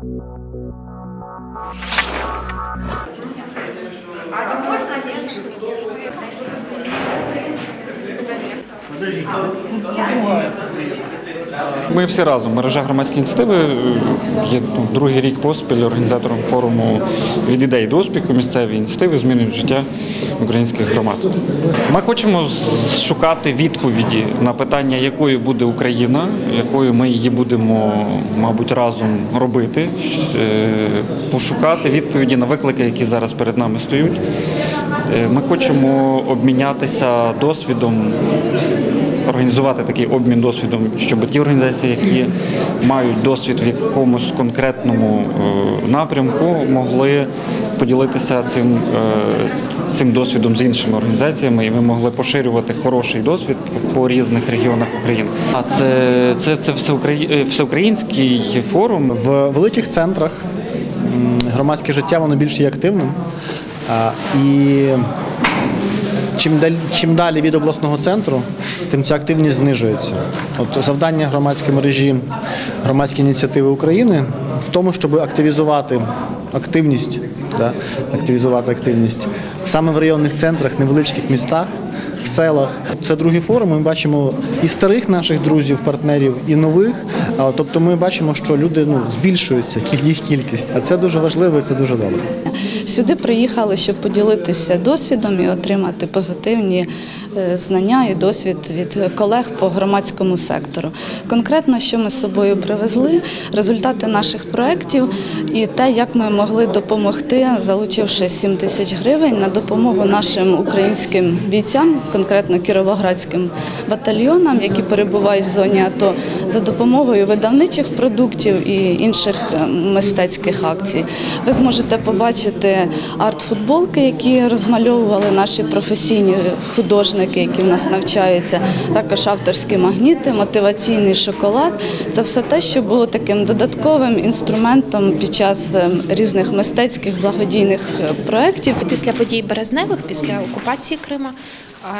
すげえ。Ми всі разом. Мережа громадської ініціативи е, є ну, другий рік поспіль організатором форуму від ідей до успіху місцеві ініціативи змінюють життя українських громад. Ми хочемо шукати відповіді на питання, якою буде Україна, якою ми її будемо, мабуть, разом робити, е, пошукати відповіді на виклики, які зараз перед нами стоять. Е, Ми хочемо обмінятися досвідом організувати такий обмін досвідом, щоб ті організації, які мають досвід в якомусь конкретному е, напрямку, могли поділитися цим, е, цим досвідом з іншими організаціями, і ми могли поширювати хороший досвід по різних регіонах України. А це, це, це всеукраї- всеукраїнський форум. В великих центрах громадське життя воно більш є активним. І чим далі, чим далі від обласного центру, тим ця активність знижується. От завдання громадської мережі громадської ініціативи України в тому, щоб активізувати активність, да, активізувати активність саме в районних центрах, невеличких містах. В селах це другий форум. Ми бачимо і старих наших друзів, партнерів, і нових. Тобто, ми бачимо, що люди ну збільшуються їх кількість, а це дуже важливо, і це дуже добре. Сюди приїхали, щоб поділитися досвідом і отримати позитивні е, знання і досвід від колег по громадському сектору. Конкретно, що ми з собою привезли, результати наших проєктів і те, як ми могли допомогти, залучивши 7 тисяч гривень на допомогу нашим українським бійцям, конкретно кіровоградським батальйонам, які перебувають в зоні АТО, за допомогою видавничих продуктів і інших е, мистецьких акцій. Ви зможете побачити арт-футболки, які розмальовували наші професійні художники, які в нас навчаються. Також авторські магніти, мотиваційний шоколад. Це все те, що було таким додатковим інструментом під час е, різних мистецьких благодійних е, проєктів. Після подій березневих, після окупації Крима,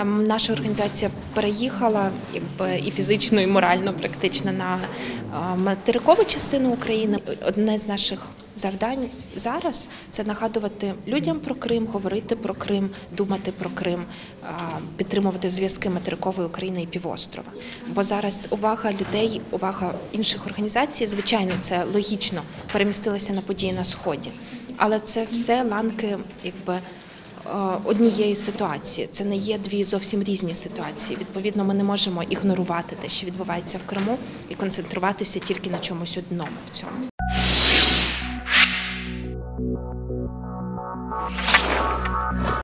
наша організація переїхала якби і фізично, і морально практично на е, материкову частину України. Одне з наших завдань зараз це нагадувати людям про Крим, говорити про Крим, думати про Крим, підтримувати зв'язки материкової України і півострова. Бо зараз увага людей, увага інших організацій, звичайно, це логічно перемістилася на події на сході. Але це все ланки, якби однієї ситуації. Це не є дві зовсім різні ситуації. Відповідно, ми не можемо ігнорувати те, що відбувається в Криму, і концентруватися тільки на чомусь одному в цьому.